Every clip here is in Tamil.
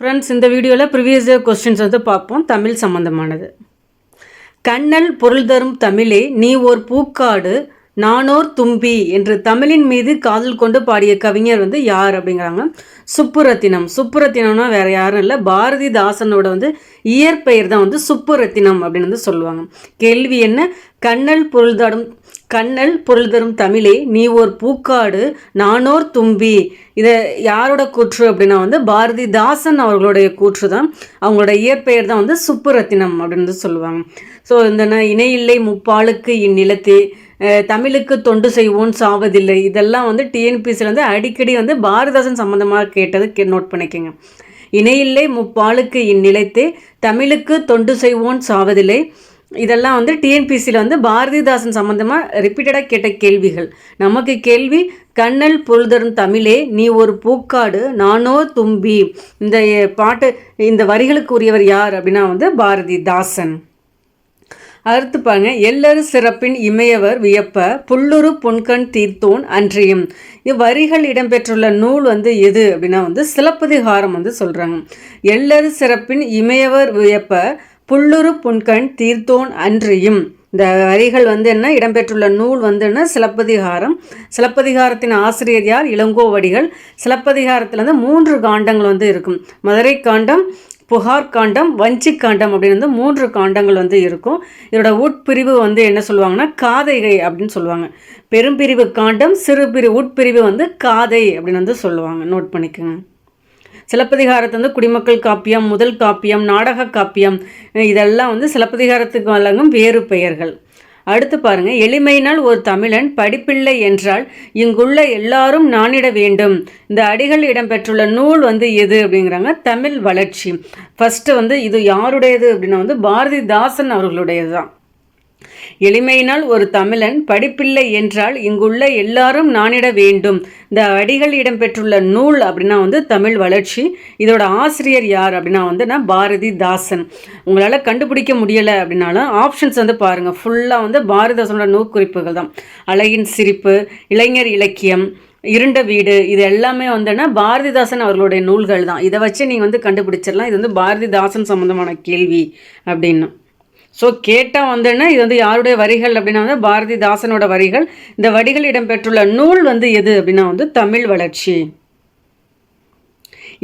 ஃப்ரெண்ட்ஸ் இந்த வீடியோவில் ப்ரிவியஸ் இயர் கொஸ்டின்ஸ் வந்து பார்ப்போம். தமிழ் சம்மந்தமானது கண்ணல் பொருள் தரும் தமிழே நீ ஓர் பூக்காடு நானோர் தும்பி என்று தமிழின் மீது காதல் கொண்டு பாடிய கவிஞர் வந்து யார் அப்படிங்கிறாங்க? சுப்புரத்தினம். சுப்புரத்தினம்னா வேறு யாரும் இல்லை. பாரதிதாசனோட வந்து இயற்பெயர் தான் வந்து சுப்புரத்தினம் அப்படின்னு வந்து சொல்லுவாங்க. கேள்வி என்ன? கண்ணல் பொருள் தரும் கண்ணல் பொருள் தரும் தமிழே நீ ஓர் பூக்காடு நானோர் தும்பி. இதை யாரோட கூற்று அப்படின்னா வந்து பாரதிதாசன் அவர்களுடைய கூற்று தான். அவங்களோட இயற்பெயர் தான் வந்து சுப்புரத்தினம் அப்படின்னு சொல்லுவாங்க. ஸோ இந்த இணையில்லை முப்பாலுக்கு இந்நிலத்தே தமிழுக்கு தொண்டு செய்வோன் சாவதில்லை. இதெல்லாம் வந்து டிஎன்பிசியில் வந்து அடிக்கடி வந்து பாரதிதாசன் சம்மந்தமாக கேட்டது கே நோட் பண்ணிக்கோங்க. இணையில்லை முப்பாலுக்கு இந்நிலத்தே தமிழுக்கு தொண்டு செய்வோன் சாவதில்லை. இதெல்லாம் வந்து டிஎன்பிசியில் வந்து பாரதிதாசன் சம்மந்தமாக ரிப்பீட்டடாக கேட்ட கேள்விகள். நமக்கு கேள்வி கண்ணல் பொருள்தரும் தமிழே நீ ஒரு பூக்காடு நானோ தும்பி. இந்த பாட்டு இந்த வரிகளுக்கு உரியவர் யார் அப்படின்னா வந்து பாரதிதாசன். அடுத்து பாருங்க எல்லரு சிறப்பின் இமையவர் வியப்ப புல்லுரு பொன்கண் தீர்த்தோன் அன்றியும். இவ்வரிகள் இடம்பெற்றுள்ள நூல் வந்து எது அப்படின்னா வந்து சிலப்பதிகாரம் வந்து சொல்கிறாங்க எல்லரு சிறப்பின் இமையவர் வியப்ப புல்லுரு புன்கண் தீர்த்தோன் அன்றியும். இந்த வரிகள் வந்து என்ன? இடம்பெற்றுள்ள நூல் வந்து என்ன? சிலப்பதிகாரம். சிலப்பதிகாரத்தின் ஆசிரியர் யார்? இளங்கோவடிகள். சிலப்பதிகாரத்தில் வந்து மூன்று காண்டங்கள் வந்து இருக்கும். மதுரை காண்டம் புகார் காண்டம் வஞ்சி காண்டம் அப்படின்னு வந்து மூன்று காண்டங்கள் வந்து இருக்கும். இதோட உட்பிரிவு வந்து என்ன சொல்லுவாங்கன்னா? காதைகை அப்படின்னு சொல்லுவாங்க. பெரும்பிரிவு காண்டம் சிறு பிரிவு உட்பிரிவு வந்து காதை அப்படின்னு வந்து சொல்லுவாங்க. நோட் பண்ணிக்கோங்க. சிலப்பதிகாரத்தை வந்து குடிமக்கள் காப்பியம் முதல் காப்பியம் நாடக காப்பியம் இதெல்லாம் வந்து சிலப்பதிகாரத்துக்கு வழங்கும் வேறு பெயர்கள். அடுத்து பாருங்க எளிமையினால் ஒரு தமிழன் படிப்பில்லை என்றால் இங்குள்ள எல்லாரும் நானிட வேண்டும். இந்த அடிகள் இடம்பெற்றுள்ள நூல் வந்து எது அப்படிங்கிறாங்க தமிழ் வளர்ச்சி. ஃபஸ்ட்டு வந்து இது யாருடையது அப்படின்னா வந்து பாரதிதாசன் அவர்களுடையது தான் எளிமையினால் ஒரு தமிழன் படிப்பில்லை என்றால் இங்குள்ள எல்லாரும் நானிட வேண்டும். இந்த அடிகள் இடம்பெற்றுள்ள நூல் அப்படின்னா வந்து தமிழ் வளர்ச்சி. இதோட ஆசிரியர் யார் அப்படின்னா வந்து நான் பாரதிதாசன். உங்களால் கண்டுபிடிக்க முடியலை அப்படின்னாலும் ஆப்ஷன்ஸ் வந்து பாருங்கள் ஃபுல்லாக வந்து பாரதிதாசனோட நூற்குறிப்புகள் தான். அழகின் சிரிப்பு இளைஞர் இலக்கியம் இருண்ட வீடு இது எல்லாமே வந்துன்னா பாரதிதாசன் அவர்களுடைய நூல்கள் தான். இதை வச்சு நீங்கள் வந்து கண்டுபிடிச்சிடலாம். இது வந்து பாரதிதாசன் சம்மந்தமான கேள்வி அப்படின்னு. ஸோ கேட்டால் வந்துன்னா இது வந்து யாருடைய வரிகள் அப்படின்னா வந்து பாரதிதாசனோட வரிகள். இந்த வரிகள் இடம்பெற்றுள்ள நூல் வந்து எது அப்படின்னா வந்து தமிழ் வளர்ச்சி.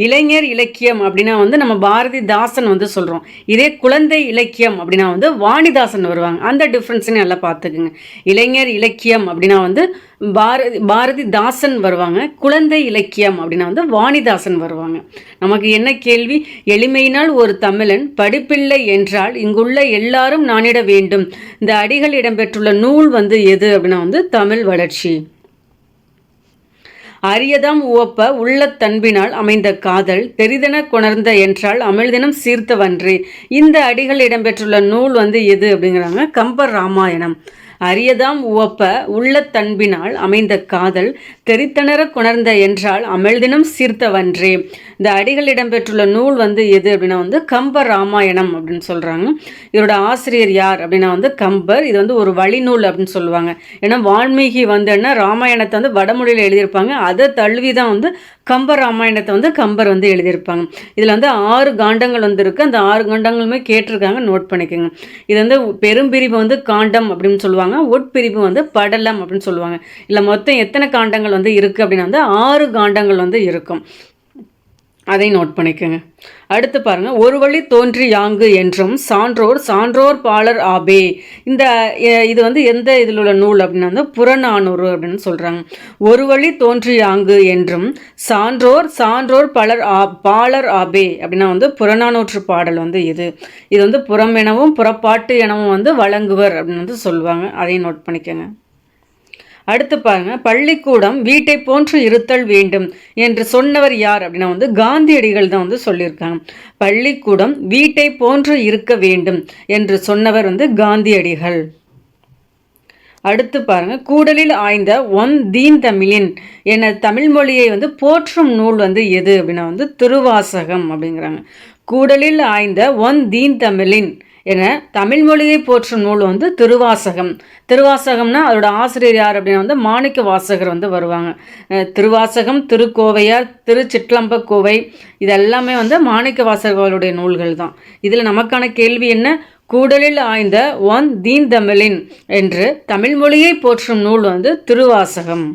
இளைஞர் இலக்கியம் அப்படின்னா வந்து நம்ம பாரதிதாசன் வந்து சொல்கிறோம் இதே குழந்தை இலக்கியம் அப்படின்னா வந்து வாணிதாசன் வருவாங்க. அந்த டிஃப்ரென்ஸையும் நல்லா பார்த்துக்குங்க. இளைஞர் இலக்கியம் அப்படின்னா வந்து பாரதி பாரதிதாசன் வருவாங்க. குழந்தை இலக்கியம் அப்படின்னா வந்து வாணிதாசன் வருவாங்க. நமக்கு என்ன கேள்வி? எளிமையினால் ஒரு தமிழன் படிப்பில்லை என்றால் இங்குள்ள எல்லாரும் நானிட வேண்டும். இந்த அடிகள் இடம்பெற்றுள்ள நூல் வந்து எது அப்படின்னா வந்து தமிழ் வளர்ச்சி. அரியதாம் உவப்ப உள்ளத்தன்பினால் அமைந்த காதல் பெரிதென கொணர்ந்த என்றால் அமிழ்தினம் சீர்த்தவன்றி. இந்த அடிகள் இடம்பெற்றுள்ள நூல் வந்து எது அப்படிங்கிறாங்க? கம்பர் ராமாயணம். அரியதாம் உவப்ப உள்ள தன்பினால் அமைந்த காதல் தெரித்தனர கொணர்ந்த என்றால் அமிழ்தினம் சீர்த்தவன்றே. இந்த அடிகள் இடம்பெற்றுள்ள நூல் வந்து எது அப்படின்னா வந்து கம்ப ராமாயணம் அப்படின்னு சொல்கிறாங்க இதோட ஆசிரியர் யார் அப்படின்னா வந்து கம்பர். இது வந்து ஒரு வழிநூல் அப்படின்னு சொல்லுவாங்க. ஏன்னா வால்மீகி வந்து என்ன ராமாயணத்தை வந்து வடமொழியில் எழுதியிருப்பாங்க. அதை தழுவி தான் வந்து கம்ப ராமாயணத்தை வந்து கம்பர் வந்து எழுதியிருப்பாங்க. இதில் வந்து ஆறு காண்டங்கள் வந்து இருக்குது அந்த ஆறு காண்டங்களுமே கேட்டிருக்காங்க. நோட் பண்ணிக்கோங்க. இது வந்து பெரும்பிரிவு வந்து காண்டம் அப்படின்னு சொல்லுவாங்க. உட்பிரிவு வந்து படலம் அப்படின்னு சொல்லுவாங்க. இல்லை மொத்தம் எத்தனை காண்டங்கள் வந்து இருக்குது அப்படின்னா வந்து ஆறு காண்டங்கள் வந்து இருக்கும். அதை நோட் பண்ணிக்கோங்க. அடுத்து பாருங்கள் ஒரு வழி தோன்றி யாங்கு என்றும் சான்றோர் சான்றோர் பாலர் ஆபே இந்த இது வந்து எந்த இதில் உள்ள நூல் அப்படின்னா வந்து புறநானூறு அப்படின்னு சொல்கிறாங்க ஒரு வழி தோன்றி யாங்கு என்றும் சான்றோர் சான்றோர் பலர் ஆ பாலர் ஆபே அப்படின்னா வந்து புறநானூற்று பாடல் வந்து இது. இது வந்து புறம் எனவும் புறப்பாட்டு எனவும் வந்து வழங்குவர் அப்படின்னு வந்து சொல்லுவாங்க. அதையும் நோட் பண்ணிக்கோங்க. அடுத்து பாருங்க பள்ளிக்கூடம் வீட்டை போன்று இருத்தல் வேண்டும் என்று சொன்னவர் யார் அப்படின்னா வந்து காந்தியடிகள் தான் வந்து சொல்லியிருக்காங்க. பள்ளிக்கூடம் வீட்டை போன்று இருக்க வேண்டும் என்று சொன்னவர் வந்து காந்தியடிகள். அடுத்து பாருங்க கூடலில் ஆய்ந்த ஒன் தீன் தமிழின் என தமிழ் மொழியை வந்து போற்றும் நூல் வந்து எது அப்படின்னா வந்து திருவாசகம் அப்படிங்கிறாங்க. கூடலில் ஆய்ந்த ஒன் தீன் தமிழின் என தமிழ் மொழியை போற்றும் நூல் வந்து திருவாசகம். திருவாசகம்னா அதோட ஆசிரியர் யார் அப்படின்னா வந்து மாணிக்க வாசகர் வந்து வருவாங்க. திருவாசகம் திருக்கோவையார் திருச்சிற்றம்பல கோவை இதெல்லாமே வந்து மாணிக்க வாசகர்களுடைய நூல்கள் தான். இதில் நமக்கான கேள்வி என்ன? கூடலில் ஆய்ந்த ஒன் தீன் தமிழின் என்று தமிழ் மொழியை போற்றும் நூல் வந்து திருவாசகம்.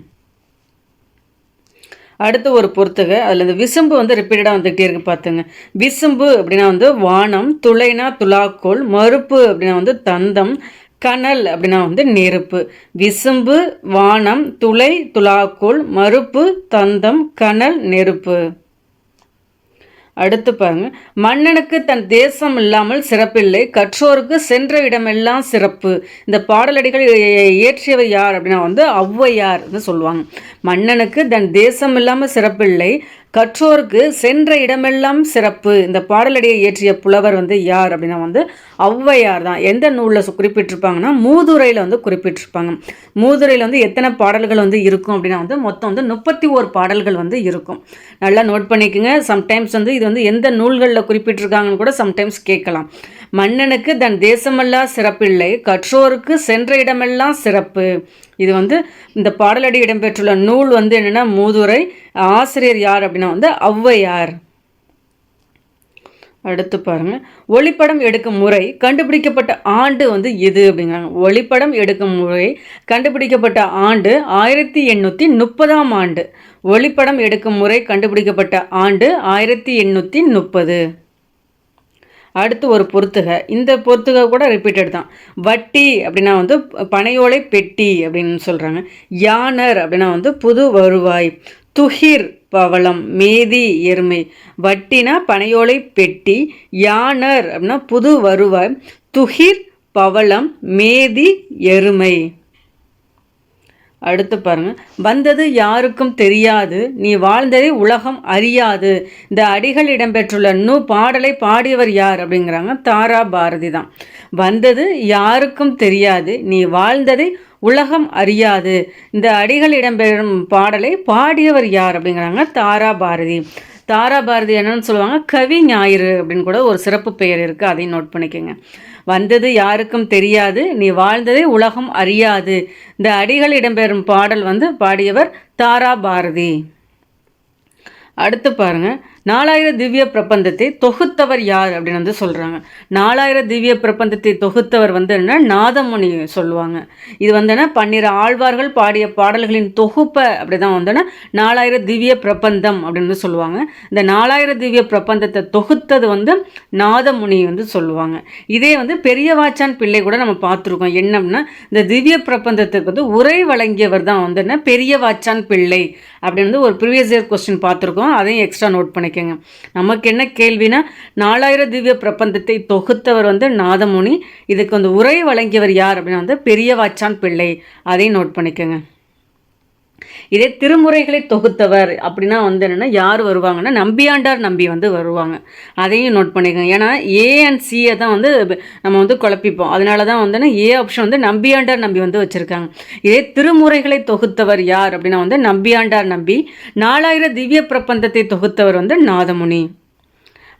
அடுத்து ஒரு பொறுத்துக. அதில் இந்த விசும்பு வந்து ரிப்பீட்டடாக வந்துகிட்டே இருக்கு பார்த்துங்க விசும்பு அப்படின்னா வந்து வானம் துளைனா துலாக்கோல் மறுப்பு அப்படின்னா வந்து தந்தம் கனல் அப்படின்னா வந்து நெருப்பு. விசும்பு வானம் துளை துலாக்கோல் மறுப்பு தந்தம் கனல் நெருப்பு. அடுத்து பாருங்க. மன்னனுக்கு தன் தேசம் இல்லாமல் சிறப்பில்லை. கற்றோருக்கு சென்ற இடமெல்லாம் சிறப்பு. இந்த பாடலடிகள் இயற்றியவர் யார் அப்படின்னா வந்து ஔவையார் சொல்லுவாங்க. மன்னனுக்கு தன் தேசம் இல்லாமல் சிறப்பில்லை. கற்றோருக்கு சென்ற இடமெல்லாம் சிறப்பு. இந்த பாடலடியை இயற்றிய புலவர் வந்து யார் அப்படின்னா வந்து ஔவையார் தான். எந்த நூலில் குறிப்பிட்டிருப்பாங்கன்னா மூதுரையில் வந்து குறிப்பிட்டிருப்பாங்க. மூதுரையில் வந்து எத்தனை பாடல்கள் வந்து இருக்கும் அப்படின்னா வந்து மொத்தம் வந்து முப்பத்தி ஓர் பாடல்கள் வந்து இருக்கும். நல்லா நோட் பண்ணிக்கோங்க. சம்டைம்ஸ் வந்து இது வந்து எந்த நூல்களில் குறிப்பிட்டிருக்காங்கன்னு கூட சம்டைம்ஸ் கேட்கலாம். மன்னனுக்கு தன் தேசமெல்லாம் சிறப்பில்லை கற்றோருக்கு சென்ற இடமெல்லாம் சிறப்பு. இது வந்து இந்த பாடலடி இடம்பெற்றுள்ள நூல் வந்து என்னென்னா மூதுரை ஆசிரியர் யார் அப்படின்னா வந்து ஔவையார். அடுத்து பாருங்க. ஒளிப்படம் எடுக்கும் முறை கண்டுபிடிக்கப்பட்ட ஆண்டு வந்து எது அப்படிங்கிறாங்க ஒளிப்படம் எடுக்கும் முறை கண்டுபிடிக்கப்பட்ட ஆண்டு ஆயிரத்தி எண்ணூற்றி முப்பதாம் ஆண்டு. ஒளிப்படம் எடுக்கும் முறை கண்டுபிடிக்கப்பட்ட ஆண்டு ஆயிரத்தி எண்ணூற்றி முப்பது. அடுத்து ஒரு பொருத்துக. இந்த பொருத்துக கூட ரிப்பீட்டட் தான். வட்டி அப்படின்னா வந்து பனையோலை பெட்டி அப்படின்னு சொல்கிறாங்க யானர் அப்படின்னா வந்து புது வருவாய். துகிர் பவளம் மேதி எருமை. வட்டினா பனையோலை பெட்டி. யானர் அப்படின்னா புது வருவாய். துகிர் பவளம் மேதி எருமை. அடுத்து பாருங்கள் வந்தது யாருக்கும் தெரியாது. நீ வாழ்ந்ததை உலகம் அறியாது. இந்த அடிகள் இடம்பெற்றுள்ள நூ பாடலை பாடியவர் யார்? அப்படிங்கிறாங்க. தாரா பாரதி தான். வந்தது யாருக்கும் தெரியாது. நீ வாழ்ந்ததை உலகம் அறியாது. இந்த அடிகள் இடம்பெறும் பாடலை பாடியவர் யார்? அப்படிங்கிறாங்க தாரா பாரதி. தாரா பாரதி என்னன்னு சொல்லுவாங்க. கவி ஞாயிறு அப்படின்னு கூட ஒரு சிறப்பு பெயர் இருக்குது அதையும் நோட் பண்ணிக்கோங்க. வந்தது யாருக்கும் தெரியாது. நீ வாழ்ந்ததை உலகம் அறியாது. இந்த அடிகள் இடம்பெறும் பாடல் வந்து பாடியவர் தாரா பாரதி. அடுத்து பாருங்க. நாலாயிரம் திவ்ய பிரபந்தத்தை தொகுத்தவர் யார் அப்படின்னு வந்து சொல்கிறாங்க நாலாயிரம் திவ்ய பிரபந்தத்தை தொகுத்தவர் வந்து என்ன நாதமுனி சொல்லுவாங்க. இது வந்துன்னா பன்னிரு ஆழ்வார்கள் பாடிய பாடல்களின் தொகுப்பை அப்படி தான் வந்துன்னா நாலாயிரம் திவ்ய பிரபந்தம் அப்படின்னு சொல்லுவாங்க. இந்த நாலாயிரம் திவ்ய பிரபந்தத்தை தொகுத்தது வந்து நாதமுனி வந்து சொல்லுவாங்க. இதே வந்து பெரிய வாச்சான் பிள்ளை கூட நம்ம பார்த்துருக்கோம். என்னம்னா இந்த திவ்ய பிரபந்தத்துக்கு வந்து உரை வழங்கியவர் தான் வந்து என்ன? பெரிய வாச்சான் பிள்ளை அப்படின்னு வந்து ஒரு ப்ரீவியஸ் இயர் கொஸ்டின் பார்த்துருக்கோம். அதையும் எக்ஸ்ட்ரா நோட் பண்ணி பண்ணிக்கோங்க நமக்கு என்ன கேள்வினா நாலாயிரம் திவ்ய பிரபந்தத்தை தொகுத்தவர் வந்து நாதமுனி. இதுக்கு வந்து உரை வழங்கியவர் யார் அப்படின்னா வந்து பெரியவாச்சான் பிள்ளை. அதையும் நோட் பண்ணிக்கோங்க. இதே திருமுறைகளை தொகுத்தவர் அப்படின்னா வந்து என்னென்னா யார் வருவாங்கன்னா நம்பியாண்டார் நம்பி வந்து வருவாங்க. அதையும் நோட் பண்ணிக்கோங்க. ஏன்னா ஏ அண்ட் சியை தான் வந்து நம்ம வந்து குழப்பிப்போம். அதனால தான் வந்து ஏ ஆப்ஷன் வந்து நம்பியாண்டார் நம்பி வந்து வச்சுருக்காங்க. இதே திருமுறைகளை தொகுத்தவர் யார் அப்படின்னா வந்து நம்பியாண்டார் நம்பி நாலாயிரம் திவ்ய பிரபந்தத்தை தொகுத்தவர் வந்து நாதமுனி.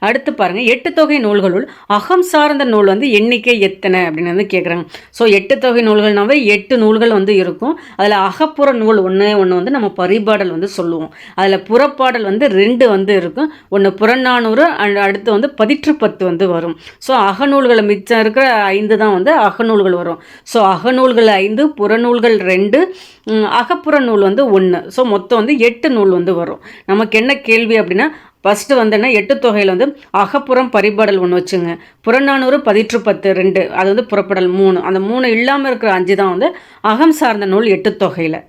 அடுத்து பாருங்கள் எட்டு தொகை நூல்களுள் அகம் சார்ந்த நூல் வந்து எண்ணிக்கை எத்தனை அப்படின்னு வந்து கேட்குறாங்க ஸோ எட்டு தொகை நூல்கள்னாவே எட்டு நூல்கள் வந்து இருக்கும். அதில் அகப்புற நூல் ஒன்று ஒன்று வந்து நம்ம பரிபாடல் வந்து சொல்லுவோம். அதில் புறப்பாடல் வந்து ரெண்டு வந்து இருக்கும். ஒன்று புறநானூறு அண்ட் அடுத்து வந்து பதிற்று பத்து வந்து வரும். ஸோ அகநூல்களை மிச்சம் இருக்கிற ஐந்து தான் வந்து அகநூல்கள் வரும். ஸோ அகநூல்கள் ஐந்து புறநூல்கள் ரெண்டு அகப்புற நூல் வந்து ஒன்று ஸோ மொத்தம் வந்து எட்டு நூல் வந்து வரும். நமக்கு என்ன கேள்வி அப்படின்னா ஃபஸ்ட்டு வந்தோன்னா எட்டு தொகையில் வந்து அகப்புறம் பரிபாடல் ஒன்று வச்சுங்க. புறநானூறு பதிற்று பத்து ரெண்டு அது வந்து புறப்படல் மூணு. அந்த மூணு இல்லாமல் இருக்கிற அஞ்சு தான் வந்து அகம் சார்ந்த நூல் எட்டு தொகையில்.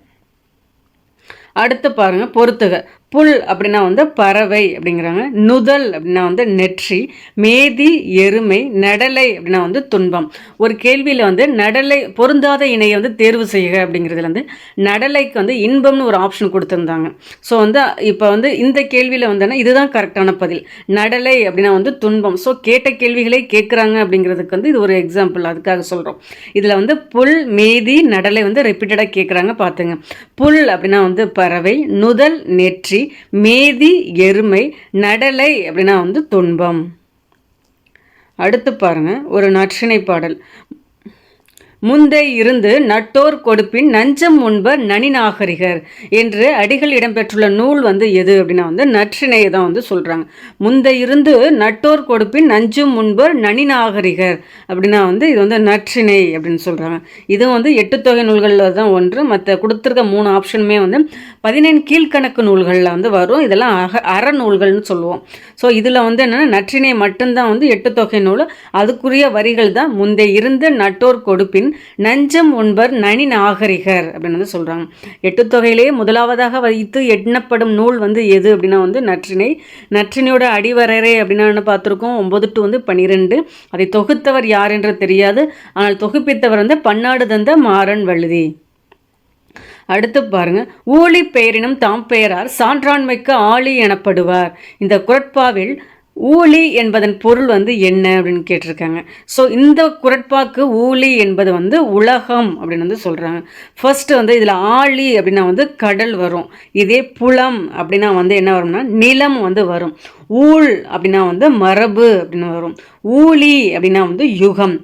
அடுத்து பாருங்கள் பொறுத்துக. புல் அப்படின்னா வந்து பறவை அப்படிங்கிறாங்க. நுதல் அப்படின்னா வந்து நெற்றி. மேதி எருமை நடலை அப்படின்னா வந்து துன்பம். ஒரு கேள்வியில் வந்து நடலை பொருந்தாத இணையை வந்து தேர்வு செய்க அப்படிங்கிறதுல வந்து நடலைக்கு வந்து இன்பம்னு ஒரு ஆப்ஷன் கொடுத்துருந்தாங்க. ஸோ வந்து இப்போ வந்து இந்த கேள்வியில் வந்தோன்னா இதுதான் கரெக்டான பதில். நடலை அப்படின்னா வந்து துன்பம். ஸோ கேட்ட கேள்விகளை கேட்குறாங்க அப்படிங்கிறதுக்கு வந்து இது ஒரு எக்ஸாம்பிள் அதுக்காக சொல்கிறோம் இதில் வந்து புல் மேதி நடலை வந்து ரிப்பீட்டடாக கேட்குறாங்க பார்த்துங்க. புல் அப்படின்னா வந்து பறவை நுதல் நெற்றி மேதி எருமை நடலை அப்படின்னா வந்து துன்பம். அடுத்து பாருங்க ஒரு நற்றிணை பாடல். முந்தை இருந்து நட்டோர் கொடுப்பின் நஞ்சம் முன்பர் நனிநாகரிகர் என்று அடிகள் இடம்பெற்றுள்ள நூல் வந்து எது அப்படின்னா வந்து நற்றிணையை தான் வந்து சொல்கிறாங்க முந்தை இருந்து நட்டோர் கொடுப்பின் நஞ்சும் முன்பர் நனிநாகரிகர் அப்படின்னா வந்து இது வந்து நற்றிணை அப்படின்னு சொல்கிறாங்க இது வந்து எட்டு தொகை நூல்களில் தான் ஒன்று. மற்ற கொடுத்துருக்க மூணு ஆப்ஷனுமே வந்து பதினேழு கீழ்கணக்கு நூல்களில் வந்து வரும். இதெல்லாம் அக அறநூல்கள்னு சொல்லுவோம். ஸோ இதில் வந்து என்னென்னா நற்றிணை மட்டும்தான் வந்து எட்டு தொகை நூல். அதுக்குரிய வரிகள் தான் முந்தை இருந்து நட்டோர் கொடுப்பின் நஞ்சம் உண்பர் நனி நாகரிகர் அப்படின்னு வந்து சொல்கிறாங்க எட்டு தொகையிலே முதலாவதாக வைத்து எண்ணப்படும் நூல் வந்து எது அப்படின்னா வந்து நற்றினை. நற்றினையோட அடிவரரே அப்படின்னா பார்த்துருக்கோம்? ஒம்பது டு வந்து பன்னிரெண்டு அதை தொகுத்தவர் யார் என்று தெரியாது. ஆனால் தொகுப்பித்தவர் வந்து பன்னாடு தந்த மாறன் வழுதி. அடுத்து பாருங்க. ஊழி பெயரினும் தாம் பெயரார் சான்றாண்மைக்கு ஆளி எனப்படுவார். இந்த குரட்பாவில் ஊழி என்பதன் பொருள் வந்து என்ன அப்படின்னு கேட்டிருக்காங்க. ஸோ இந்த குரட்பாக்கு ஊழி என்பது வந்து உலகம் அப்படின்னு வந்து சொல்கிறாங்க ஃபர்ஸ்ட் வந்து இதில் ஆழி அப்படின்னா வந்து கடல் வரும். இதே புலம் அப்படின்னா வந்து என்ன வரும்னா நிலம் வந்து வரும். ஊழ் அப்படின்னா வந்து மரபு அப்படின்னு வரும். ஊழி அப்படின்னா வந்து யுகம்.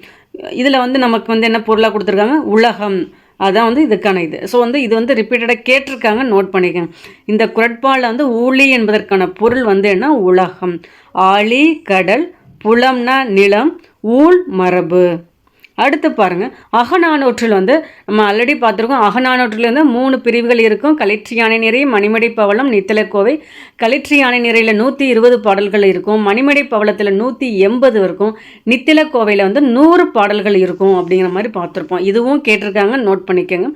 இதில் வந்து நமக்கு வந்து என்ன பொருளாக கொடுத்துருக்காங்க? உலகம். அதான் வந்து இதுக்கான இது. ஸோ வந்து இது வந்து ரிப்பீட்டடாக கேட்டிருக்காங்க நோட் பண்ணிக்கோங்க. இந்த குரட்பாலில் வந்து ஊழி என்பதற்கான பொருள் வந்து என்ன? உலகம். ஆழி கடல் புலம்னா நிலம் ஊழ் மரபு. அடுத்து பாருங்கள் அகநானூற்றில் வந்து நம்ம ஆல்ரெடி பார்த்துருக்கோம் அகநானூற்றில் வந்து மூணு பிரிவுகள் இருக்கும். கலிற்றி யானை நிறை மணிமடை பவளம் நித்தலக்கோவை கலிற்றி யானை நிறையில் நூற்றி இருபது பாடல்கள் இருக்கும். மணிமடை பவளத்தில் நூற்றி எண்பது இருக்கும். நித்திலக்கோவையில் வந்து நூறு பாடல்கள் இருக்கும் அப்படிங்கிற மாதிரி பார்த்துருப்போம். இதுவும் கேட்டிருக்காங்க நோட் பண்ணிக்கோங்க.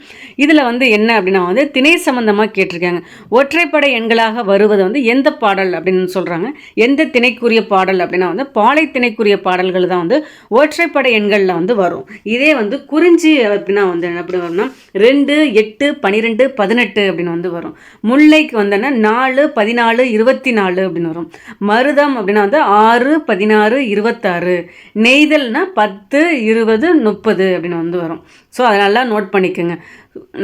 இதில் வந்து என்ன அப்படின்னா வந்து திணை சம்பந்தமாக கேட்டிருக்காங்க. ஒற்றைப்படை எண்களாக வருவது வந்து எந்த பாடல் அப்படின்னு சொல்கிறாங்க எந்த திணைக்குரிய பாடல் அப்படின்னா வந்து பாலை திணைக்குரிய பாடல்கள் தான் வந்து ஒற்றைப்படை எண்களில் வந்து வரும். வரும். இதே வந்து குறிஞ்சி அப்படின்னா வந்து என்ன எப்படி வரும்னா ரெண்டு எட்டு பன்னிரெண்டு பதினெட்டு அப்படின்னு வந்து வரும். முல்லைக்கு வந்தோன்னா நாலு பதினாலு இருபத்தி நாலு அப்படின்னு வரும். மருதம் அப்படின்னா வந்து ஆறு பதினாறு இருபத்தாறு. நெய்தல்னா பத்து இருபது முப்பது அப்படின்னு வந்து வரும். ஸோ அதனால நோட் பண்ணிக்கோங்க.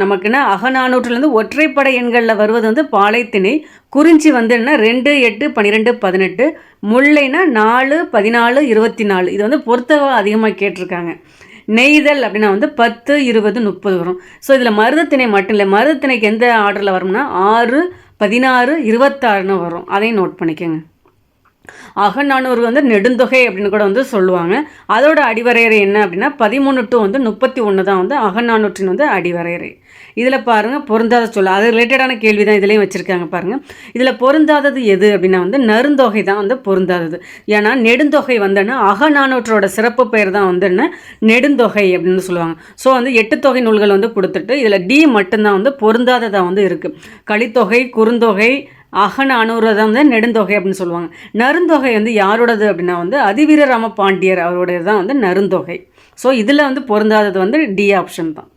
நமக்குன்னா அகநானூற்றுலேருந்து ஒற்றைப்படை எண்களில் வருவது வந்து பாலைத்திணை குறிஞ்சி வந்து என்ன ரெண்டு எட்டு பன்னிரெண்டு பதினெட்டு. முல்லைனா நாலு பதினாலு இருபத்தி நாலு இது வந்து பொறுத்தவா அதிகமாக கேட்டிருக்காங்க. நெய்தல் அப்படின்னா வந்து பத்து இருபது முப்பது வரும். ஸோ இதில் மருதத்திணை மட்டும் இல்லை. மருதத்திணைக்கு எந்த ஆர்டரில் வரும்னா ஆறு பதினாறு இருபத்தாறுன்னு வரும். அதையும் நோட் பண்ணிக்கோங்க. அகநானூறு வந்து நெடுந்தொகை அப்படின்னு கூட வந்து சொல்லுவாங்க. அதோட அடிவரையறை என்ன அப்படின்னா பதிமூணு டு வந்து முப்பத்தி ஒன்று தான் வந்து அகநானூற்றின் வந்து அடிவரையறை. இதில் பாருங்கள் பொருந்தாத சொல்ல அது ரிலேட்டடான கேள்வி தான் இதுலேயும் வச்சுருக்காங்க பாருங்கள் இதில் பொருந்தாதது எது அப்படின்னா வந்து நருந்தொகை தான் வந்து பொருந்தாதது. ஏன்னா நெடுந்தொகை வந்துன்னா அகநானூற்றோட சிறப்பு பெயர் தான் வந்து என்ன? நெடுந்தொகை அப்படின்னு சொல்லுவாங்க. ஸோ வந்து எட்டு தொகை நூல்கள் வந்து கொடுத்துட்டு இதில் டி மட்டும்தான் வந்து பொருந்தாததாக வந்து இருக்குது கலித்தொகை குறுந்தொகை அகன அனுரதம் வந்து நெடுந்தொகை அப்படின்னு சொல்லுவாங்க. நருந்தொகை வந்து யாரோடது அப்படின்னா வந்து அதிவீர ராம பாண்டியர் அவருடையது தான் வந்து நருந்தொகை ஸோ இதில் வந்து பொருந்தாதது வந்து டி ஆப்ஷன் தான்.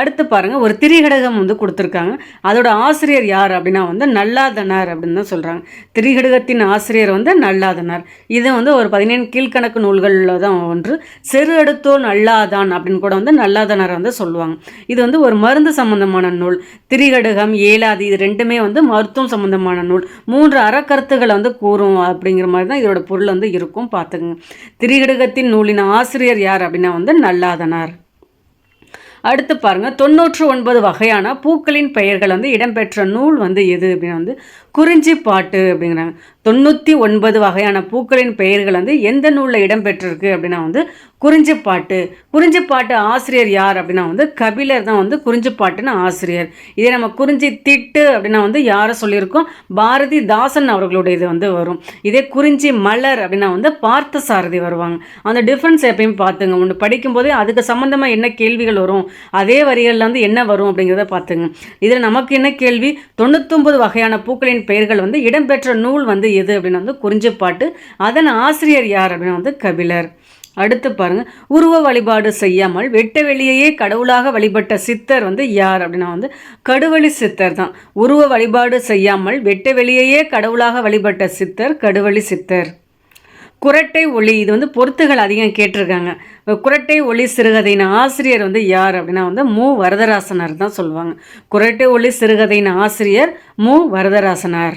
அடுத்து பாருங்கள் ஒரு திரிகடகம் வந்து கொடுத்துருக்காங்க. அதோட ஆசிரியர் யார் அப்படின்னா வந்து நல்லாதனார் அப்படின்னு தான் சொல்கிறாங்க திரிகடகத்தின் ஆசிரியர் வந்து நல்லாதனார். இது வந்து ஒரு பதினேழு கீழ்கணக்கு நூல்களில் தான் ஒன்று. செரு அடுத்தோ நல்லாதான் அப்படின்னு கூட வந்து நல்லாதனார் வந்து சொல்லுவாங்க. இது வந்து ஒரு மருந்து சம்பந்தமான நூல். திரிகடகம் ஏலாதி இது ரெண்டுமே வந்து மருத்துவம் சம்பந்தமான நூல். மூன்று அறக்கருத்துக்களை வந்து கூறும் அப்படிங்கிற மாதிரி தான் இதோட பொருள் வந்து இருக்கும். பார்த்துக்குங்க. திரிகடகத்தின் நூலின் ஆசிரியர் யார் அப்படின்னா வந்து நல்லாதனார். அடுத்து பாருங்கள் தொண்ணூற்று ஒன்பது வகையான பூக்களின் பெயர்கள் வந்து இடம்பெற்ற நூல் வந்து எது அப்படின்னு வந்து குறிஞ்சி பாட்டு அப்படிங்கிறாங்க. தொண்ணூற்றி ஒன்பது வகையான பூக்களின் பெயர்கள் வந்து எந்த நூலில் இடம்பெற்றிருக்கு அப்படின்னா வந்து குறிஞ்சிப்பாட்டு குறிஞ்சிப்பாட்டு ஆசிரியர் யார் அப்படின்னா வந்து கபிலர் தான் வந்து குறிஞ்சிப்பாட்டுன்னு ஆசிரியர். இதே நம்ம குறிஞ்சி திட்டு அப்படின்னா வந்து யாரை சொல்லியிருக்கோம்? பாரதி தாசன் அவர்களுடைய இது வந்து வரும். இதே குறிஞ்சி மலர் அப்படின்னா வந்து பார்த்த சாரதி வருவாங்க. அந்த டிஃப்ரென்ஸ் எப்பயும் பார்த்துங்க. ஒன்று படிக்கும்போதே அதுக்கு சம்மந்தமாக என்ன கேள்விகள் வரும்? அதே வரிகளில் வந்து என்ன வரும் அப்படிங்கிறத பார்த்துங்க. இதில் நமக்கு என்ன கேள்வி? தொண்ணூத்தொம்பது வகையான பூக்களின் பெயர்கள் வந்து இடம்பெற்ற நூல் வந்து எது அப்படின்னு வந்து குறிஞ்சிப்பாட்டு. அதன் ஆசிரியர் யார் அப்படின்னு வந்து கபிலர். அடுத்து பாருங்க. உருவ வழிபாடு செய்யாமல் வெட்ட வெளியையே கடவுளாக வழிபட்ட சித்தர் வந்து யார் அப்படின்னா வந்து கடுவழி சித்தர் தான். உருவ வழிபாடு செய்யாமல் வெட்ட வெளியையே கடவுளாக வழிபட்ட சித்தர் கடுவழி சித்தர். குரட்டை ஒளி இது வந்து பொருத்துகள் அதிகம் கேட்டிருக்காங்க. குரட்டை ஒளி சிறுகதையின் ஆசிரியர் வந்து யார் அப்படின்னா வந்து மு. வரதராசனார் தான் சொல்லுவாங்க. குரட்டை ஒளி சிறுகதையின் ஆசிரியர் மு. வரதராசனார்.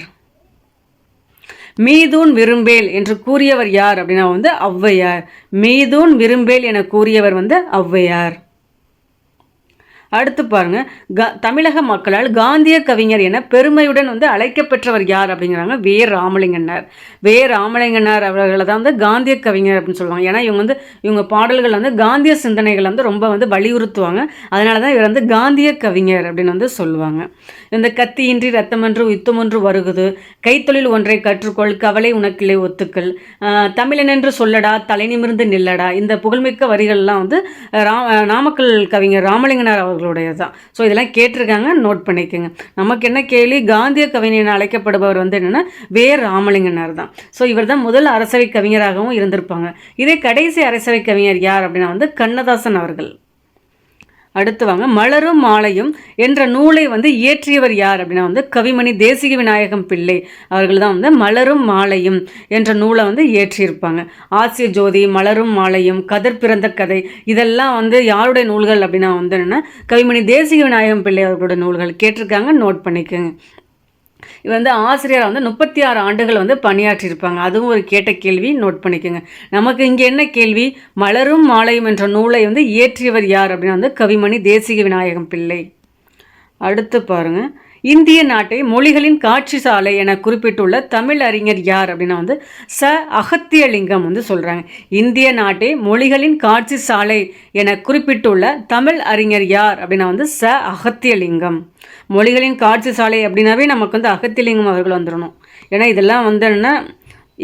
மீதூன் விரும்பேல் என்று கூறியவர் யார் அப்படின்னா வந்து ஔவையார். மீதூன் விரும்பேல் என கூறியவர் வந்து ஔவையார். அடுத்து பாருங்க க தமிழக மக்களால் காந்திய கவிஞர் என பெருமையுடன் வந்து அழைக்கப்பெற்றவர் யார் அப்படிங்கிறாங்க வே. ராமலிங்கனார். வே. ராமலிங்கனார் அவர்களை தான் வந்து காந்திய கவிஞர் அப்படின்னு சொல்லுவாங்க. ஏன்னா இவங்க வந்து இவங்க பாடல்கள் வந்து காந்திய சிந்தனைகள் வந்து ரொம்ப வந்து வலியுறுத்துவாங்க. அதனால தான் இவர் வந்து காந்திய கவிஞர் அப்படின்னு வந்து சொல்லுவாங்க. இந்த கத்தியின்றி ரத்தமன்று யுத்தமொன்று வருகுது. கைத்தொழில் ஒன்றை கற்றுக்கொள் கவலை உனக்கிலே ஒத்துக்கள் தமிழனென்று சொல்லடா தலை நிமிர்ந்து நில்லடா. இந்த புகழ்மிக்க வரிகள்லாம் வந்து ரா நாமக்கல் கவிஞர் ராமலிங்கனார் அவர் அவர்களுடையது தான் ஸோ இதெல்லாம் கேட்டிருக்காங்க நோட் பண்ணிக்கோங்க. நமக்கு என்ன கேள்வி காந்திய கவிஞன் அழைக்கப்படுபவர் வந்து என்னென்னா வேர் ராமலிங்கனார் தான். ஸோ இவர் தான் முதல் அரசவை கவிஞராகவும் இருந்திருப்பாங்க. இதே கடைசி அரசவை கவிஞர் யார் அப்படின்னா வந்து கண்ணதாசன் அவர்கள். அடுத்து வாங்க மலரும் மாலையும் என்ற நூலை வந்து இயற்றியவர் யார் அப்படின்னா வந்து கவிமணி தேசிக விநாயகம் பிள்ளை அவர்கள் தான் வந்து மலரும் மாலையும் என்ற நூலை வந்து இயற்றியிருப்பாங்க. ஆசிய ஜோதி மலரும் மாலையும் கதிர் பிறந்த கதை இதெல்லாம் வந்து யாருடைய நூல்கள் அப்படின்னா வந்து என்னென்னா கவிமணி தேசிக விநாயகம் பிள்ளை அவர்களுடைய நூல்கள். கேட்டிருக்காங்க நோட் பண்ணிக்கோங்க. இவர் வந்து ஆசிரியர் வந்து முப்பத்தி ஆறு ஆண்டுகள் வந்து பணியாற்றியிருப்பாங்க. அதுவும் ஒரு கேட்ட கேள்வி நோட் பண்ணிக்கோங்க. நமக்கு இங்கே என்ன கேள்வி? மலரும் மாலையும் என்ற நூலை வந்து இயற்றியவர் யார்? அப்படின்னா வந்து கவிமணி தேசிக விநாயகம் பிள்ளை. அடுத்து பாருங்கள் இந்திய நாட்டை மொழிகளின் காட்சி சாலை என குறிப்பிட்டுள்ள தமிழ் அறிஞர் யார் அப்படின்னா வந்து ச. அகத்தியலிங்கம் வந்து சொல்கிறாங்க இந்திய நாட்டை மொழிகளின் காட்சி சாலை என குறிப்பிட்டுள்ள தமிழ் அறிஞர் யார் அப்படின்னா வந்து ச. அகத்தியலிங்கம். மொழிகளின் காட்சி சாலை அப்படின்னாவே நமக்கு வந்து அகத்தியலிங்கம் அவர்கள் வந்துடணும். ஏன்னா இதெல்லாம் வந்து என்ன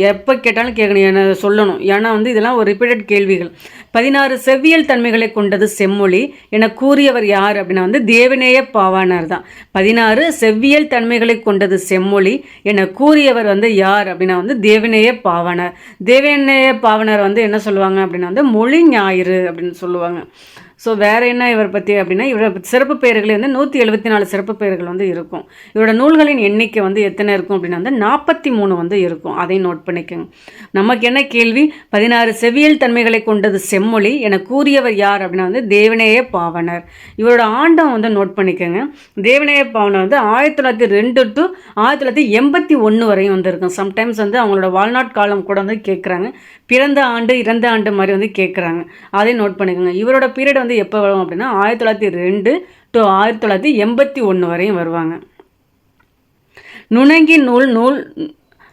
எப்போ கேட்டாலும் கேட்கணும் என்ன சொல்லணும். ஏன்னா வந்து இதெல்லாம் ஒரு ரிப்பீட்டட் கேள்விகள். பதினாறு செவ்வியல் தன்மைகளை கொண்டது செம்மொழி என கூறியவர் யார் அப்படின்னா வந்து தேவநேய பாவானார் தான். பதினாறு செவ்வியல் தன்மைகளை கொண்டது செம்மொழி என கூறியவர் வந்து யார் அப்படின்னா வந்து தேவநேய பாவனர் தேவநேய பாவனர் வந்து என்ன சொல்லுவாங்க அப்படின்னா வந்து மொழி ஞாயிறு அப்படின்னு சொல்லுவாங்க. ஸோ வேறு என்ன இவரை பற்றி அப்படின்னா இவரோட சிறப்பு பெயர்களே வந்து நூற்றி எழுபத்தி நாலு சிறப்பு பெயர்கள் வந்து இருக்கும். இவரோட நூல்களின் எண்ணிக்கை வந்து எத்தனை இருக்கும் அப்படின்னா வந்து நாற்பத்தி மூணு வந்து இருக்கும். அதையும் நோட் பண்ணிக்கோங்க. நமக்கு என்ன கேள்வி? பதினாறு செவியல் தன்மைகளை கொண்டது செம்மொழி என கூறியவர் யார் அப்படின்னா வந்து தேவநேய பாவனர். இவரோட ஆண்டம் வந்து நோட் பண்ணிக்கோங்க. தேவநேய பாவனர் வந்து ஆயிரத்தி தொள்ளாயிரத்தி ரெண்டு டு ஆயிரத்தி தொள்ளாயிரத்தி எண்பத்தி ஒன்று வரையும் வந்து இருக்கும். சம்டைம்ஸ் வந்து அவங்களோட வாழ்நாட் காலம் கூட வந்து கேட்குறாங்க பிறந்த ஆண்டு இறந்த ஆண்டு மாதிரி வந்து கேட்குறாங்க அதையும் நோட் பண்ணிக்கோங்க. இவரோட பீரியட் வந்து எப்போ வரும் அப்படின்னா ஆயிரத்தி தொள்ளாயிரத்தி ரெண்டு டு ஆயிரத்தி தொள்ளாயிரத்தி எண்பத்தி ஒன்று வரையும் வருவாங்க. நுணங்கி நூல் நூல்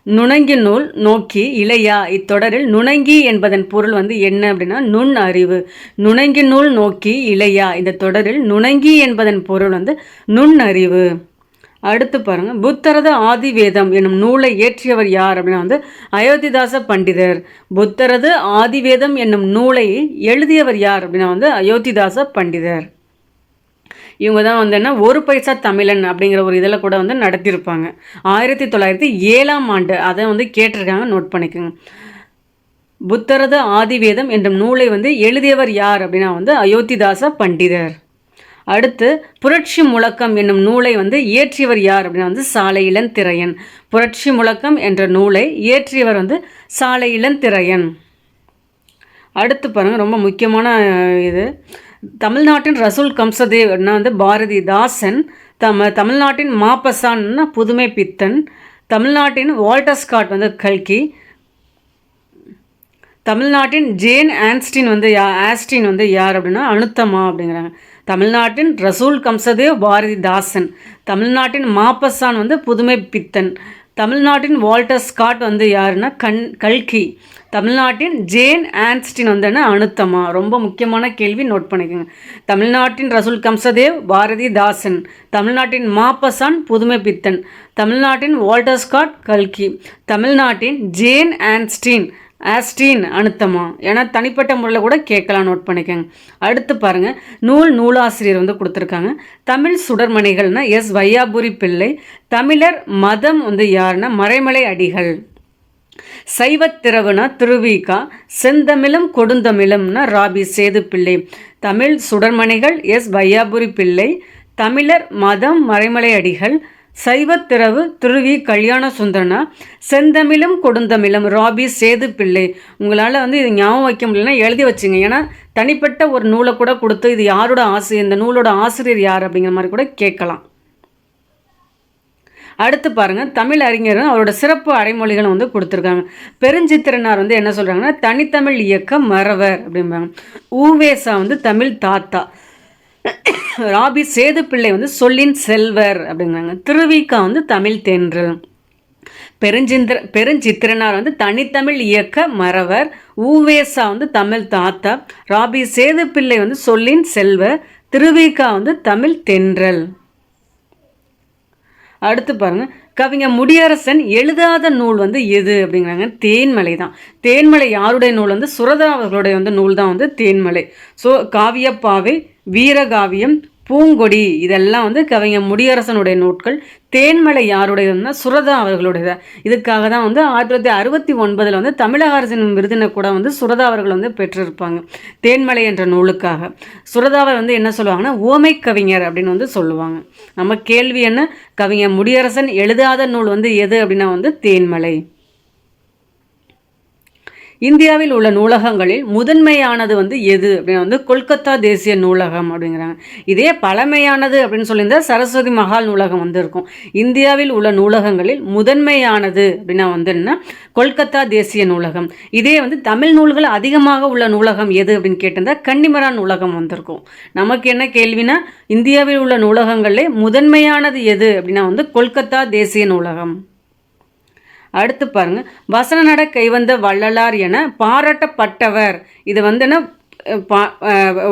நுணங்கி நூல் நோக்கி இளையா இத்தொடரில் நுணங்கி என்பதன் பொருள் வந்து என்ன அப்படின்னா நுண் அறிவு. நுணங்கி நூல் நோக்கி இளையா இந்த தொடரில் நுணங்கி என்பதன் பொருள் வந்து நுண் அறிவு. அடுத்து பாருங்கள் புத்தரது ஆதிவேதம் என்னும் நூலை இயற்றியவர் யார் அப்படின்னா வந்து அயோத்திதாச பண்டிதர். புத்தரது ஆதிவேதம் என்னும் நூலை எழுதியவர் யார் அப்படின்னா வந்து அயோத்திதாச பண்டிதர். இவங்க தான் வந்து என்ன ஒரு பைசா தமிழன் அப்படிங்கிற ஒரு இதில் கூட வந்து நடத்தியிருப்பாங்க. ஆயிரத்தி தொள்ளாயிரத்தி ஏழாம் ஆண்டு அதை வந்து கேட்டிருக்காங்க நோட் பண்ணிக்கோங்க. புத்தரது ஆதிவேதம் என்ற நூலை வந்து எழுதியவர் யார் அப்படின்னா வந்து அயோத்திதாச பண்டிதர். அடுத்து புரட்சி முழக்கம் என்னும் நூலை வந்து இயற்றியவர் யார் அப்படின்னா வந்து சாலை இளந்திரையன். புரட்சி முழக்கம் என்ற நூலை இயற்றியவர் வந்து சாலை இளந்திரையன். அடுத்து பாருங்கள் ரொம்ப முக்கியமான இது. தமிழ்நாட்டின் ரசூல் கம்சதேவ்னா வந்து பாரதிதாசன். தம தமிழ்நாட்டின் மாப்பசான்னா புதுமை பித்தன். தமிழ்நாட்டின் வால்டர் வந்து கல்கி. தமிழ்நாட்டின் ஜேன் ஆன்ஸ்டின் வந்து யா ஆஸ்டின் வந்து யார் அப்படின்னா அனுத்தமா அப்படிங்கிறாங்க. தமிழ்நாட்டின் ரசூல் கம்சதேவ் பாரதிதாசன் தமிழ்நாட்டின் மாப்பசான் வந்து புதுமை பித்தன் தமிழ்நாட்டின் வால்டர் ஸ்காட் வந்து யாருன்னா கண் கல்கி தமிழ்நாட்டின் ஜேன் ஆன்ஸ்டின் வந்து என்ன அனுத்தமா? ரொம்ப முக்கியமான கேள்வி நோட் பண்ணிக்கோங்க. தமிழ்நாட்டின் ரசூல் கம்சதேவ் பாரதிதாசன் தமிழ்நாட்டின் மாப்பசான் புதுமை பித்தன் தமிழ்நாட்டின் வால்டர் ஸ்காட் கல்கி தமிழ்நாட்டின் ஜேன் ஆன்ஸ்டீன் ஆஸ்டீன் அனுத்தமா? ஏன்னா தனிப்பட்ட முறையில் கூட கேட்கலாம் நோட் பண்ணிக்கோங்க. அடுத்து பாருங்கள் நூல் நூலாசிரியர் வந்து கொடுத்துருக்காங்க. தமிழ் சுடர்மணிகள்னா எஸ். வையாபுரி பிள்ளை. தமிழர் மதம் வந்து யாருன்னா மறைமலை அடிகள். சைவத்திரவுனா திருவிகா. செந்தமிழும் கொடுந்தமிழும்னா ராபி சேது பிள்ளை. தமிழ் சுடர்மணிகள் எஸ். வையாபுரி பிள்ளை. தமிழர் மதம் மறைமலை அடிகள். சைவத்திரவு திருவி கல்யாண சுந்தரனா? செந்தமிழும் கொடுந்தமிழும் ராபி சேது பிள்ளை. உங்களால் வந்து இது ஞாபகம் வைக்க முடியலன்னா எழுதி வச்சுங்க. ஏன்னா தனிப்பட்ட ஒரு நூலை கூட கொடுத்து இது யாரோட ஆசிரியர் இந்த நூலோட ஆசிரியர் யார் அப்படிங்கிற மாதிரி கூட கேட்கலாம். அடுத்து பாருங்கள் தமிழ் அறிஞரும் அவரோட சிறப்பு அடைமொழிகளை வந்து கொடுத்துருக்காங்க. பெருஞ்சித்திரனார் வந்து என்ன சொல்கிறாங்கன்னா தனித்தமிழ் இயக்க மறவர் அப்படிம்பாங்க. ஊவேசா வந்து தமிழ் தாத்தா. ராபி சேதுப்பிள்ளை வந்து சொல்லின் செல்வர் அப்படிங்கிறாங்க. திருவிக்கா வந்து தமிழ் தென்றல். பெருஞ்சிந்திர பெருஞ்சித்திரனார் வந்து தனித்தமிழ் இயக்க மறவர். ஊவேசா வந்து தமிழ் தாத்தா. ராபி சேதுப்பிள்ளை வந்து சொல்லின் செல்வர். திருவிக்கா வந்து தமிழ் தென்றல். அடுத்து பாருங்க. கவிஞர் முடியரசன் எழுதாத நூல் வந்து எது அப்படிங்கிறாங்க. தேன்மலை தான். தேன்மலை யாருடைய நூல் வந்து? சுரதா அவர்களுடைய வந்து நூல் தான் வந்து தேன்மலை. ஸோ காவியப்பாவை வீரகாவியம் பூங்கொடி இதெல்லாம் வந்து கவிஞர் முடியரசனுடைய நூட்கள். தேன்மலை யாருடையதுன்னா சுரதா அவர்களுடையது. இதுக்காக தான் வந்து ஆயிரத்தி தொள்ளாயிரத்தி அறுபத்தி ஒன்பதில் வந்து தமிழக அரசின் விருதினை கூட வந்து சுரதா அவர்கள் வந்து பெற்றிருப்பாங்க. தேன்மலை என்ற நூலுக்காக. சுரதாவை வந்து என்ன சொல்லுவாங்கன்னா ஓமை கவிஞர் அப்படின்னு வந்து சொல்லுவாங்க. நம்ம கேள்வி என்ன? கவிஞர் முடியரசன் எழுதாத நூல் வந்து எது அப்படின்னா வந்து தேன்மலை. இந்தியாவில் உள்ள நூலகங்களில் முதன்மையானது வந்து எது அப்படின்னு வந்து கொல்கத்தா தேசிய நூலகம் அப்படிங்கிறாங்க. இதே பழமையானது அப்படின்னு சொல்லியிருந்தால் சரஸ்வதி மகால் நூலகம் வந்து இருக்கும். இந்தியாவில் உள்ள நூலகங்களில் முதன்மையானது அப்படின்னா வந்து என்ன? கொல்கத்தா தேசிய நூலகம். இதே வந்து தமிழ் நூல்கள் அதிகமாக உள்ள நூலகம் எது அப்படின்னு கேட்டிருந்தால் கன்னிமரா நூலகம் வந்திருக்கும் நமக்கு என்ன கேள்வினா இந்தியாவில் உள்ள நூலகங்களில் முதன்மையானது எது அப்படின்னா வந்து கொல்கத்தா தேசிய நூலகம். அடுத்து பாருங்க. வசனநட கைவந்த வள்ளலார் என பாராட்டப்பட்டவர். இது வந்து என்ன? பா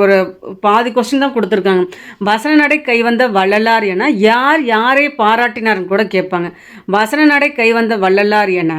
ஒரு பாதி கொஸ்டின் தான் கொடுத்துருக்காங்க. வசன நடை கைவந்த வள்ளலார் என யார் யாரை பாராட்டினார்னு கூட கேட்பாங்க. வசன நடை கைவந்த வள்ளலார் என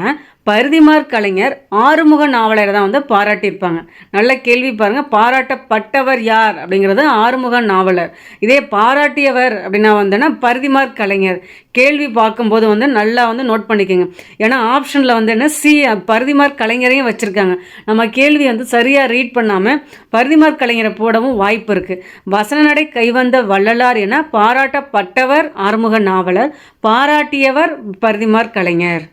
பருதிமார் கலைஞர் ஆறுமுக நாவலரை தான் வந்து பாராட்டியிருப்பாங்க. நல்ல கேள்வி பாருங்கள் பாராட்டப்பட்டவர் யார் அப்படிங்கிறது ஆறுமுக நாவலர். இதே பாராட்டியவர் அப்படின்னா வந்துன்னா பருதிமார் கலைஞர். கேள்வி பார்க்கும்போது வந்து நல்லா வந்து நோட் பண்ணிக்கோங்க. ஏன்னா ஆப்ஷனில் வந்து என்ன? சி பருதிமார் கலைஞரையும் வச்சுருக்காங்க. நம்ம கேள்வி வந்து சரியாக ரீட் பண்ணாமல் பருதிமார் கலைஞரை போடவும் வாய்ப்பு இருக்குது வசன நடை கைவந்த வள்ளலார் என பாராட்டப்பட்டவர் ஆறுமுக நாவலர் பாராட்டியவர் பருதிமார் கலைஞர்.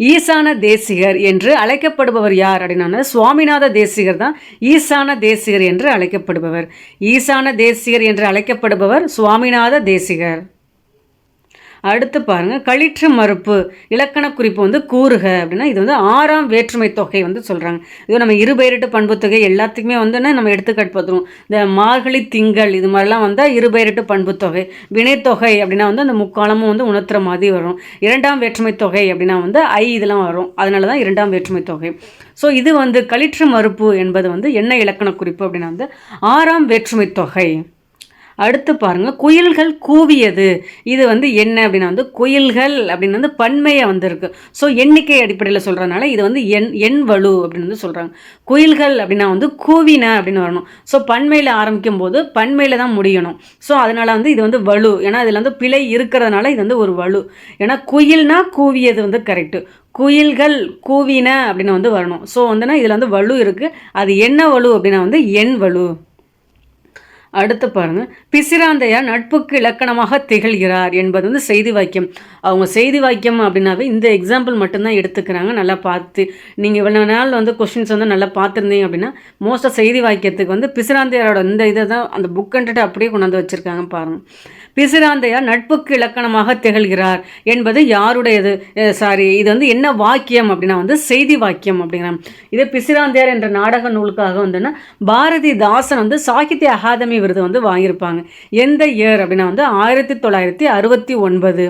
ஈசான தேசிகர் என்று அழைக்கப்படுபவர் யார் அப்படின்னா சுவாமிநாத தேசிகர் தான் ஈசான தேசிகர் என்று அழைக்கப்படுபவர். ஈசான தேசிகர் என்று அழைக்கப்படுபவர் சுவாமிநாத தேசிகர். அடுத்து பாருங்கள் களிற்று மறுப்பு. இலக்கண குறிப்பு வந்து கூறுக அப்படின்னா இது வந்து ஆறாம் வேற்றுமை தொகை வந்து சொல்கிறாங்க இது நம்ம இருபெயரிட்டு பண்புத்தொகை எல்லாத்துக்குமே வந்து நம்ம எடுத்துக்காட்டு பார்த்துருவோம். இந்த மார்கழி திங்கள் இது மாதிரிலாம் வந்தால் இருபெயரிட்டு பண்புத்தொகை வினைத்தொகை அப்படின்னா வந்து அந்த முக்காலமும் வந்து உணர்த்துற மாதிரி வரும். இரண்டாம் வேற்றுமை தொகை அப்படின்னா வந்து ஐ இதெல்லாம் வரும். அதனால தான் இரண்டாம் வேற்றுமை தொகை. ஸோ இது வந்து களிற்று மறுப்பு என்பது வந்து என்ன இலக்கண குறிப்பு அப்படின்னா வந்து ஆறாம் வேற்றுமை தொகை. அடுத்து பாருங்கள் குயில்கள் கூவியது. இது வந்து என்ன அப்படின்னா வந்து குயில்கள் அப்படின்னு வந்து பன்மையை வந்திருக்கு. ஸோ எண்ணிக்கை அடிப்படையில் சொல்கிறனால இது வந்து எண் எண் வலு அப்படின்னு வந்து சொல்கிறாங்க குயில்கள் அப்படின்னா வந்து கூவின அப்படின்னு வரணும். ஸோ பன்மையில் ஆரம்பிக்கும் போது பன்மையில் தான் முடியணும். ஸோ அதனால் வந்து இது வந்து வலு. ஏன்னா இதில் வந்து பிழை இருக்கிறதுனால இது வந்து ஒரு வலு. ஏன்னா குயில்னா கூவியது வந்து கரெக்டு குயில்கள் கூவின அப்படின்னு வந்து வரணும். ஸோ வந்துன்னா இதில் வந்து வலு இருக்குது அது என்ன வலு அப்படின்னா வந்து எண் வலு. அடுத்து பாருங்கள் பிசிராந்தையார் நட்புக்கு இலக்கணமாக திகழ்கிறார் என்பது வந்து செய்தி வாக்கியம். அவங்க செய்தி வாக்கியம் அப்படின்னாவே இந்த எக்ஸாம்பிள் மட்டும்தான் எடுத்துக்கிறாங்க. நல்லா பார்த்து நீங்கள் இவ்வளோ நாள் வந்து கொஷின்ஸ் வந்து நல்லா பார்த்துருந்தீங்க அப்படின்னா மோஸ்ட்டாக செய்தி வாக்கியத்துக்கு வந்து பிசிராந்தையாரோட இந்த இதை தான் அந்த புக்குன்ட்டு அப்படியே கொண்டாந்து வச்சுருக்காங்க பாருங்கள் பிசிராந்தையார் நட்புக்கு இலக்கணமாக திகழ்கிறார் என்பது யாருடையது? சாரி இது வந்து என்ன வாக்கியம் அப்படின்னா வந்து செய்தி வாக்கியம் அப்படிங்கிறான் இதே பிசிராந்தையார் என்ற நாடக நூலுக்காக வந்துன்னா பாரதிதாசன் வந்து சாகித்ய அகாதமி விருது வந்து வாங்கியிருப்பாங்க. எந்த இயர் அப்படின்னா வந்து ஆயிரத்தி தொள்ளாயிரத்தி அறுபத்தி ஒன்பது.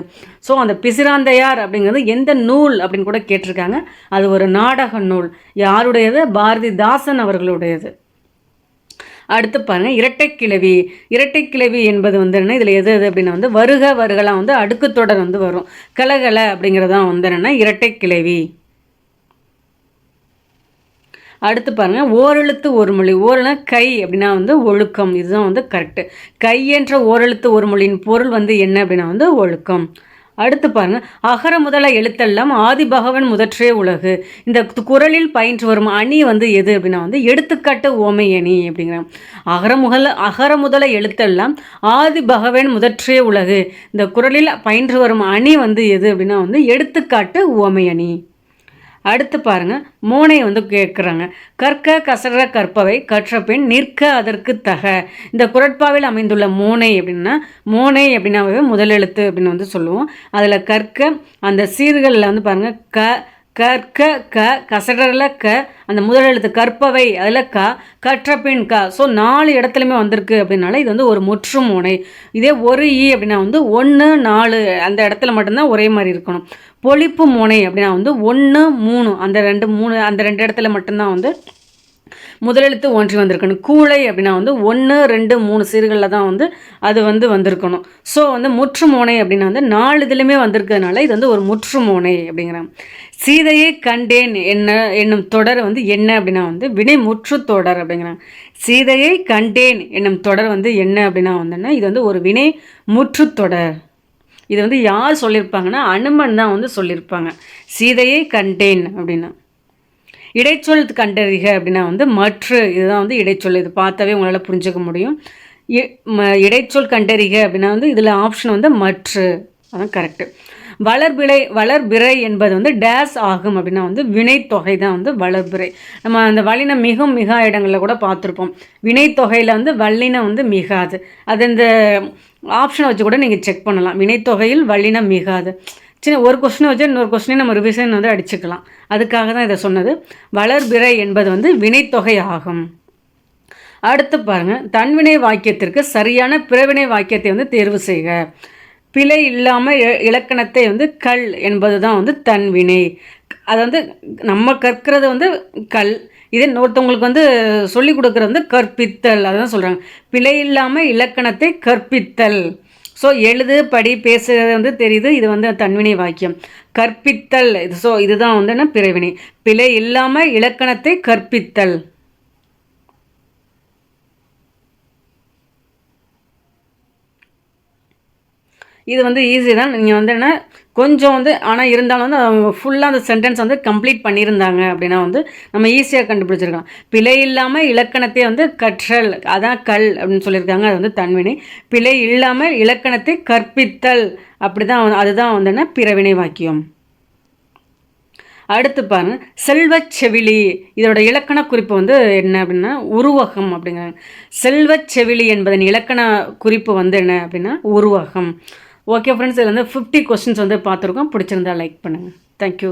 ஸோ அந்த பிசிராந்தையார் அப்படிங்கிறது எந்த நூல் அப்படின்னு கூட கேட்டிருக்காங்க. அது ஒரு நாடக நூல். யாருடையது? பாரதிதாசன் அவர்களுடையது. அடுத்து பாருங்கள் இரட்டைக்கிழவி. இரட்டைக்கிழவி என்பது வந்து என்ன இதில் எது எது அப்படின்னா வந்து வருக வருகலாம் வந்து அடுக்கு தொடர் வந்து வரும். கலகல அப்படிங்கிறதான் வந்து என்னென்னா இரட்டைக்கிழவி. அடுத்து பாருங்கள் ஓரெழுத்து ஒரு மொழி ஓரளவு கை அப்படின்னா வந்து ஒழுக்கம். இதுதான் வந்து கரெக்டு கை என்ற ஓரெழுத்து ஒரு மொழியின் பொருள் வந்து என்ன அப்படின்னா வந்து ஒழுக்கம். அடுத்து பாருங்க அகர முதல எழுத்தெல்லாம் ஆதி பகவன் முதற்றே உலகு. இந்த குரலில் பயின்று வரும் அணி வந்து எது அப்படின்னா வந்து எடுத்துக்காட்டு ஓமை அணி அப்படிங்கிறாங்க. அகர முதல அகர முதல எழுத்தெல்லாம் ஆதி பகவன் முதற்றே உலகு. இந்த குரலில் பயின்று வரும் அணி வந்து எது அப்படின்னா வந்து எடுத்துக்காட்டு ஓமை அணி. அடுத்து பாருங்க மோனை வந்து கேட்குறாங்க. கற்க கசற கற்பவை கற்ற பின் நிற்க அதற்கு தக. இந்த குரட்பாவில் அமைந்துள்ள மோனை அப்படின்னா மோனை அப்படின்னாவே முதலெழுத்து அப்படின்னு வந்து சொல்லுவோம். அதில் கற்க அந்த சீர்களில் வந்து பாருங்கள் க கற்க க கசடரில் க அந்த முதல் எழுத்து கற்பவை அதில் க கற்ற பின் க. ஸோ நாலு இடத்துலையுமே வந்திருக்கு அப்படின்னால இது வந்து ஒரு முற்று முனை இதே ஒரு ஈ அப்படின்னா வந்து ஒன்று நாலு அந்த இடத்துல மட்டும்தான் ஒரே மாதிரி இருக்கணும். பொழிப்பு முனை அப்படின்னா வந்து ஒன்று மூணு அந்த ரெண்டு மூணு அந்த ரெண்டு இடத்துல மட்டும்தான் வந்து முதலெழுத்து ஒன்றி வந்திருக்கணும். கூளை அப்படின்னா வந்து ஒன்று ரெண்டு மூணு சீர்களில் தான் வந்து அது வந்து வந்திருக்கணும். ஸோ வந்து முற்றுமோனை அப்படின்னா வந்து நாலு இதுலையுமே வந்திருக்கிறதுனால இது வந்து ஒரு முற்றுமோனை அப்படிங்கிறாங்க சீதையை கண்டேன் என்ன என்னும் தொடர் வந்து என்ன அப்படின்னா வந்து வினை முற்று தொடர் அப்படிங்கிறாங்க சீதையை கண்டேன் என்னும் தொடர் வந்து என்ன அப்படின்னா வந்துன்னா இது வந்து ஒரு வினை முற்று தொடர். இது வந்து யார் சொல்லியிருப்பாங்கன்னா அனுமன் தான் வந்து சொல்லியிருப்பாங்க சீதையை கண்டேன் அப்படின்னா. இடைச்சொல் கண்டறிக அப்படின்னா வந்து மற்று இதுதான் வந்து இடைச்சொல். இது பார்த்தாவே உங்களால் புரிஞ்சுக்க முடியும். இடைச்சொல் கண்டறிக அப்படின்னா வந்து இதில் ஆப்ஷன் வந்து மற்று. அதான் கரெக்டு வளர்பிறை வளர்பிறை என்பது வந்து டேஸ் ஆகும் அப்படின்னா வந்து வினைத்தொகை தான் வந்து வளர்பிறை. நம்ம அந்த வல்லினம் மிகும் மிகா இடங்களில் கூட பார்த்துருப்போம். வினைத்தொகையில் வந்து வல்லினம் வந்து மிகாது. அது இந்த ஆப்ஷனை வச்சு கூட நீங்கள் செக் பண்ணலாம். வினைத்தொகையில் வல்லினம் மிகாது. சின்ன ஒரு கொஸ்டினை வச்சு இன்னொரு கொஸ்டினை நம்ம ரிவிஷன் வந்து அடிச்சுக்கலாம். அதுக்காக தான் இதை சொன்னது. வளர்பிறை என்பது வந்து வினைத்தொகை ஆகும். அடுத்து பாருங்கள் தன்வினை வாக்கியத்திற்கு சரியான பிறவினை வாக்கியத்தை வந்து தேர்வு செய்க. பிழை இல்லாமல் இலக்கணத்தை வந்து கல் என்பது தான் வந்து தன்வினை. அதை வந்து நம்ம கற்கிறது வந்து கல். இதே இன்னொருத்தவங்களுக்கு வந்து சொல்லிக் கொடுக்குறது வந்து கற்பித்தல். அதுதான் சொல்கிறாங்க பிழை இல்லாமல் இலக்கணத்தை கற்பித்தல். ஸோ எழுது படி பேசுகிறது வந்து தெரியுது. இது வந்து தன்வினை வாக்கியம். கற்பித்தல். இது ஸோ இதுதான் வந்து என்ன? பிறவினை. பிழை இல்லாமல் இலக்கணத்தை கற்பித்தல். இது வந்து ஈஸி தான். நீங்கள் வந்து என்ன கொஞ்சம் வந்து ஆனால் இருந்தாலும் வந்து அவங்க ஃபுல்லாக அந்த சென்டென்ஸ் வந்து கம்ப்ளீட் பண்ணியிருந்தாங்க அப்படின்னா வந்து நம்ம ஈஸியாக கண்டுபிடிச்சிருக்கலாம். பிழை இல்லாமல் இலக்கணத்தை வந்து கற்றல் அதான் கல் அப்படின்னு சொல்லியிருக்காங்க. அது வந்து தன்வினை. பிழை இல்லாமல் இலக்கணத்தை கற்பித்தல். அப்படி தான் அதுதான் வந்து என்ன பிறவினை வாக்கியம். அடுத்து பாருங்க செல்வச் செவிலி. இதோட இலக்கண குறிப்பு வந்து என்ன அப்படின்னா உருவகம் அப்படிங்கிறாங்க. செல்வச் செவிலி என்பதன் இலக்கண குறிப்பு வந்து என்ன அப்படின்னா உருவகம். ஓகே ஃப்ரெண்ட்ஸ் இதில் வந்து ஃபிஃப்டி கொஸ்டின்ஸ் வந்து பார்த்துருக்கோம். பிடிச்சிருந்தா லைக் பண்ணுங்கள் தேங்க்யூ